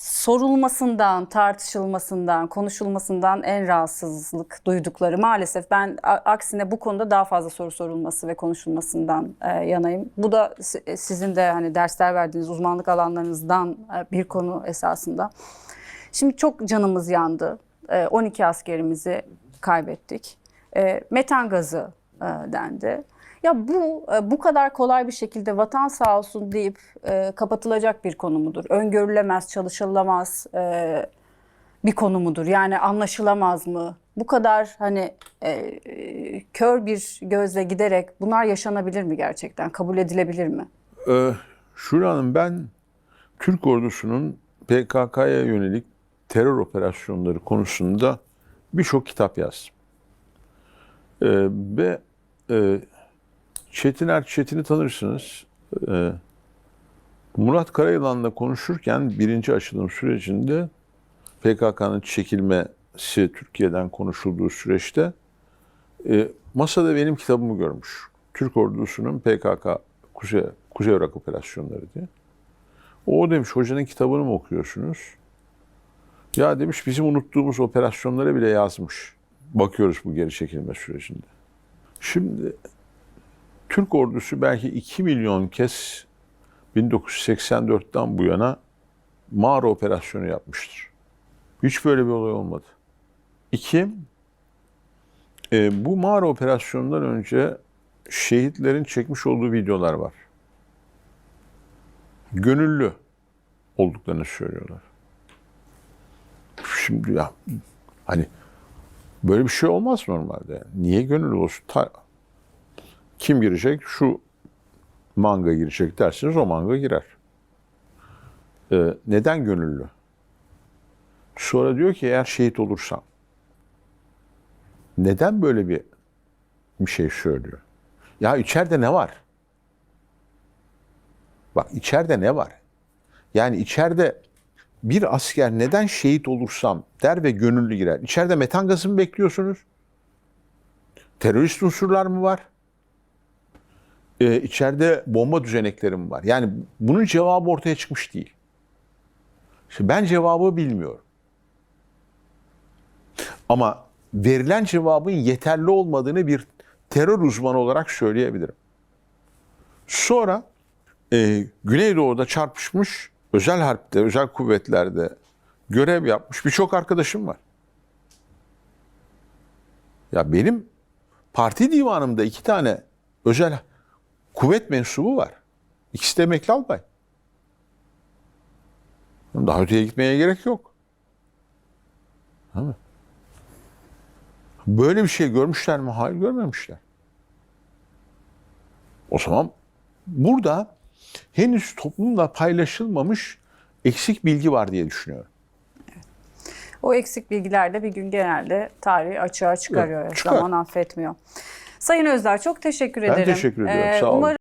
sorulmasından, tartışılmasından, konuşulmasından en rahatsızlık duydukları maalesef ben aksine bu konuda daha fazla soru sorulması ve konuşulmasından e, yanayım. Bu da e, sizin de hani dersler verdiğiniz uzmanlık alanlarınızdan e, bir konu esasında. Şimdi çok canımız yandı. E, 12 askerimizi kaybettik. E, Metan gazı e, dendi. Ya bu e, bu kadar kolay bir şekilde vatan sağ olsun deyip e, kapatılacak bir konu mudur? Öngörülemez, çalışılamaz e, bir konu mudur? Yani anlaşılamaz mı? Bu kadar hani e, e, kör bir gözle giderek bunlar yaşanabilir mi gerçekten? Kabul edilebilir mi? Ee, Şura ben Türk ordusunun PKK'ya yönelik terör operasyonları konusunda birçok kitap yazdım. Ee, ve e, Çetin Erçetin'i tanırsınız. Ee, Murat Karayılan'la konuşurken birinci açılım sürecinde PKK'nın çekilmesi Türkiye'den konuşulduğu süreçte e, masada benim kitabımı görmüş. Türk ordusunun PKK Kuzey, Kuzey Irak operasyonları diye. O demiş hocanın kitabını mı okuyorsunuz? Ya demiş bizim unuttuğumuz operasyonları bile yazmış. Bakıyoruz bu geri çekilme sürecinde. Şimdi Türk ordusu belki 2 milyon kez 1984'ten bu yana mağara operasyonu yapmıştır. Hiç böyle bir olay olmadı. İki, e, bu mağara operasyonundan önce şehitlerin çekmiş olduğu videolar var. Gönüllü olduklarını söylüyorlar. Şimdi ya hani böyle bir şey olmaz normalde. Niye gönüllü olsun? Ta- kim girecek? Şu manga girecek dersiniz o manga girer. Ee, neden gönüllü? Sonra diyor ki eğer şehit olursam. Neden böyle bir bir şey söylüyor? Ya içeride ne var? Bak içeride ne var? Yani içeride bir asker neden şehit olursam der ve gönüllü girer. İçeride metan gazı mı bekliyorsunuz? Terörist unsurlar mı var? Ee, içeride bomba düzenekleri mi var? Yani bunun cevabı ortaya çıkmış değil. Şimdi ben cevabı bilmiyorum. Ama verilen cevabın yeterli olmadığını bir terör uzmanı olarak söyleyebilirim. Sonra e, Güneydoğu'da çarpışmış, özel harpte, özel kuvvetlerde görev yapmış birçok arkadaşım var. Ya benim parti divanımda iki tane özel kuvvet mensubu var. İkisi de emekli albay. Daha öteye gitmeye gerek yok. Değil mi? Böyle bir şey görmüşler mi? Hayır görmemişler. O zaman burada henüz toplumla paylaşılmamış eksik bilgi var diye düşünüyorum. O eksik bilgiler de bir gün genelde tarihi açığa çıkarıyor. Evet, çıkar. Zaman affetmiyor. Sayın Özdağ çok teşekkür Ben ederim. teşekkür ediyorum, Ee, sağ olun. Umarım